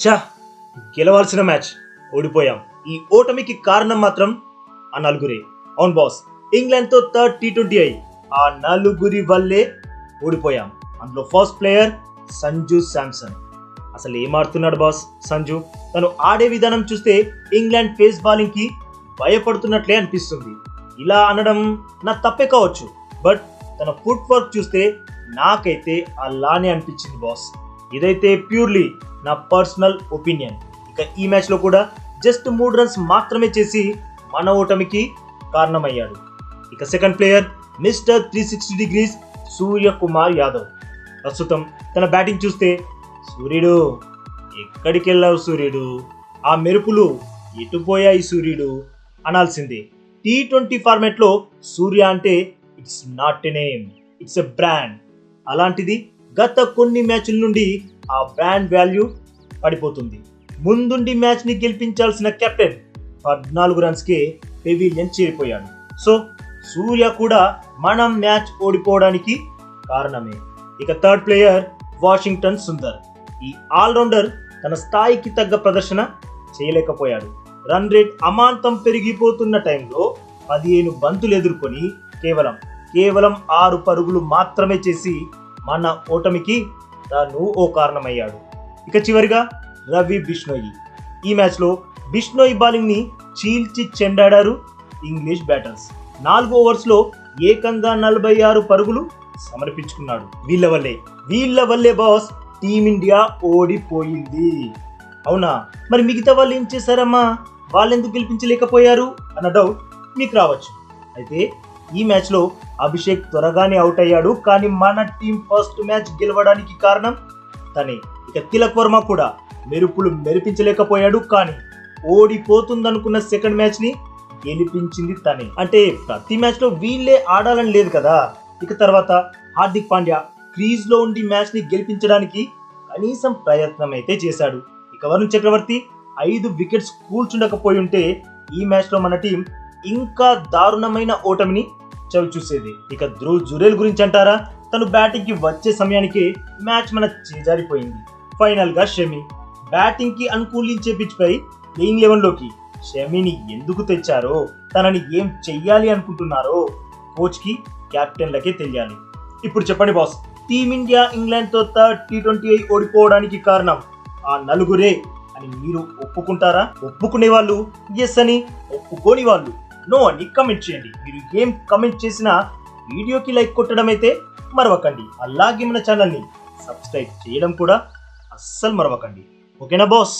చా గెలవాల్సిన మ్యాచ్. ఓడిపోయాం. ఈ ఓటమికి కారణం మాత్రం ఆ నలుగురే. అవును బాస్ ఇంగ్లాండ్తో థర్డ్ టీ ట్వంటీ అయి ఆ నలుగురి వల్లే ఓడిపోయాం. అందులో ఫస్ట్ ప్లేయర్ సంజు శాంసన్. అసలు ఏమాడుతున్నాడు బాస్ సంజు? తను ఆడే విధానం చూస్తే ఇంగ్లాండ్ ఫేస్ బౌలింగ్కి భయపడుతున్నట్లే అనిపిస్తుంది. ఇలా అనడం నా తప్పే కావచ్చు. బట్ తన ఫుట్ వర్క్ చూస్తే నాకైతే అలానే అనిపించింది బాస్. ఇదైతే ప్యూర్లీ నా పర్సనల్ ఒపీనియన్. ఇక ఈ మ్యాచ్లో కూడా జస్ట్ మూడు రన్స్ మాత్రమే చేసి మన ఓటమికి కారణమయ్యాడు. ఇక second player mister three sixty degrees Surya Kumar Yadav. ప్రస్తుతం తన బ్యాటింగ్ చూస్తే సూర్యుడు ఎక్కడికి వెళ్ళావు సూర్యుడు? ఆ మెరుపులు ఎటుపోయాయి సూర్యుడు? అనాల్సిందే. టీ ట్వంటీ ఫార్మాట్లో సూర్య అంటే it's not a name it's a brand. అలాంటిది గత కొన్ని మ్యాచ్ల నుండి ఆ బ్రాండ్ వాల్యూ పడిపోతుంది. ముందుండి మ్యాచ్ని గెలిపించాల్సిన కెప్టెన్ పద్నాలుగు రన్స్ కే పెవిలియన్ చేరిపోయాడు. సో సూర్య కూడా మనం మ్యాచ్ ఓడిపోవడానికి కారణమే. ఇక థర్డ్ ప్లేయర్ వాషింగ్టన్ సుందర్. ఈ ఆల్రౌండర్ తన స్థాయికి తగ్గ ప్రదర్శన చేయలేకపోయాడు. రన్ రేట్ అమాంతం పెరిగిపోతున్న టైంలో పదిహేను బంతులు ఎదుర్కొని కేవలం కేవలం ఆరు పరుగులు మాత్రమే చేసి మన ఓటమికి తాను ఓ కారణమయ్యాడు. ఇక చివరిగా రవి బిష్ణోయి ఈ మ్యాచ్లో బిష్ణోయి బౌలింగ్ని చీల్చి చెండాడారు ఇంగ్లీష్ బ్యాటర్స్. నాలుగు ఓవర్స్లో ఏకంగా నలభై ఆరు పరుగులు సమర్పించుకున్నాడు. వీళ్ళ వల్లే వీళ్ళ వల్లే బాస్ టీమిండియా ఓడిపోయింది. అవునా? మరి మిగతా వాళ్ళు ఏం చేశారమ్మా? వాళ్ళెందుకు గెలిపించలేకపోయారు అన్న డౌట్ మీకు రావచ్చు. అయితే ఈ మ్యాచ్లో అభిషేక్ త్వరగానే అవుట్ అయ్యాడు. కానీ మన టీం ఫస్ట్ మ్యాచ్ గెలవడానికి కారణం తనే. ఇక తిలక్ వర్మ కూడా మెరుపులు మెరిపించలేకపోయాడు కానీ ఓడిపోతుందనుకున్న సెకండ్ మ్యాచ్ని గెలిపించింది తనే. అంటే ప్రతి మ్యాచ్లో వీళ్ళే ఆడాలని లేదు కదా. ఇక తర్వాత హార్దిక్ పాండ్యా క్రీజ్లో ఉండి మ్యాచ్ని గెలిపించడానికి కనీసం ప్రయత్నం అయితే చేశాడు. ఇక వరుణ్ చక్రవర్తి ఐదు వికెట్స్ కూల్చుండకపోయి ఉంటే ఈ మ్యాచ్లో మన టీం ఇంకా దారుణమైన ఓటమిని చవి చూసేది ఇక ధ్రువ్ జురేల్ గురించి అంటారా? తను బ్యాటింగ్కి వచ్చే సమయానికి మ్యాచ్ మన చేజారిపోయింది. ఫైనల్గా షమి బ్యాటింగ్కి అనుకూలించే పిచ్ పై ప్లేయింగ్ లెవెన్లోకి షమిని ఎందుకు తెచ్చారో తనని ఏం చెయ్యాలి అనుకుంటున్నారో కోచ్కి తెలియాలి. ఇప్పుడు చెప్పండి బాస్ టీమిండియా ఇంగ్లాండ్తో థర్డ్ టీ ట్వంటీ ఓడిపోవడానికి కారణం ఆ నలుగురే అని మీరు ఒప్పుకుంటారా? ఒప్పుకునే వాళ్ళు ఎస్ అని ఒప్పుకోని వాళ్ళు నో అని కమెంట్ చేయండి. మీరు ఏం కమెంట్ చేసినా వీడియోకి లైక్ కొట్టడం అయితే మరవకండి. అలాగే మన ఛానల్ని సబ్స్క్రైబ్ చేయడం కూడా అస్సలు మరవకండి. ఓకేనా బాస్?